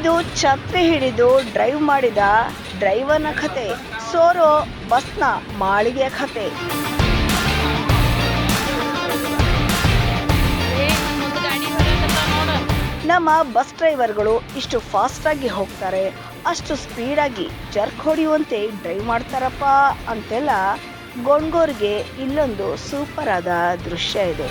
ಇದು ಛತ್ರಿ ಹಿಡಿದು ಡ್ರೈವ್ ಮಾಡಿದ ಡ್ರೈವರ್ನ ಕತೆ. ಸೋರೋ ಬಸ್ನ ಮಾಳಿಗೆಯ ಕತೆ. ನಮ್ಮ ಬಸ್ ಡ್ರೈವರ್ಗಳು ಇಷ್ಟು ಫಾಸ್ಟ್ ಆಗಿ ಹೋಗ್ತಾರೆ, ಅಷ್ಟು ಸ್ಪೀಡಾಗಿ ಜರ್ಕ್ ಹೊಡೆಯುವಂತೆ ಡ್ರೈವ್ ಮಾಡ್ತಾರಪ್ಪ ಅಂತೆಲ್ಲ ಗೊಂಡ್ಗೋರ್ಗೆ ಇಲ್ಲೊಂದು ಸೂಪರ್ ಆದ ದೃಶ್ಯ ಇದೆ.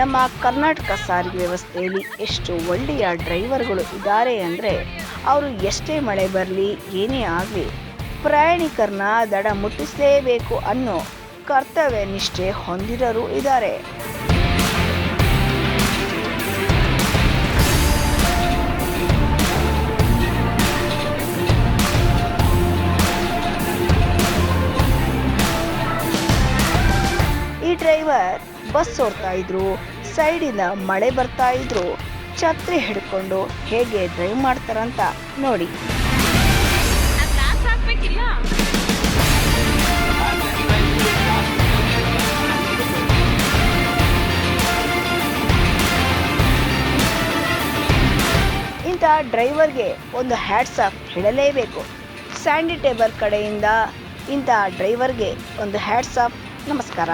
ನಮ್ಮ ಕರ್ನಾಟಕ ಸಾರಿಗೆ ವ್ಯವಸ್ಥೆಯಲ್ಲಿ ಎಷ್ಟು ಒಳ್ಳೆಯ ಡ್ರೈವರ್ಗಳು ಇದ್ದಾರೆ ಅಂದರೆ ಅವರು ಎಷ್ಟೇ ಮಳೆ ಬರಲಿ, ಏನೇ ಆಗಲಿ, ಪ್ರಯಾಣಿಕರನ್ನ ದಡ ಮುಟ್ಟಿಸಲೇಬೇಕು ಅನ್ನೋ ಕರ್ತವ್ಯ ನಿಷ್ಠೆ ಹೊಂದಿರೋರು ಇದ್ದಾರೆ. ಡ್ರೈವರ್ ಬಸ್ ಓಡ್ತಾ ಇದ್ರು, ಸೈಡಿಂದ ಮಳೆ ಬರ್ತಾ ಇದ್ರು, ಛತ್ರಿ ಹಿಡ್ಕೊಂಡು ಹೇಗೆ ಡ್ರೈವ್ ಮಾಡ್ತಾರಂತ ನೋಡಿ. ಇಂಥ ಡ್ರೈವರ್ಗೆ ಒಂದು ಹ್ಯಾಟ್ಸ್ ಆಫ್ ಹೇಳಲೇಬೇಕು ಸ್ಯಾಂಡಿ ಟೇಬಲ್ ಕಡೆಯಿಂದ ಇಂಥ ಡ್ರೈವರ್ಗೆ ಒಂದು ಹ್ಯಾಟ್ಸ್ ಆಫ್ ನಮಸ್ಕಾರ.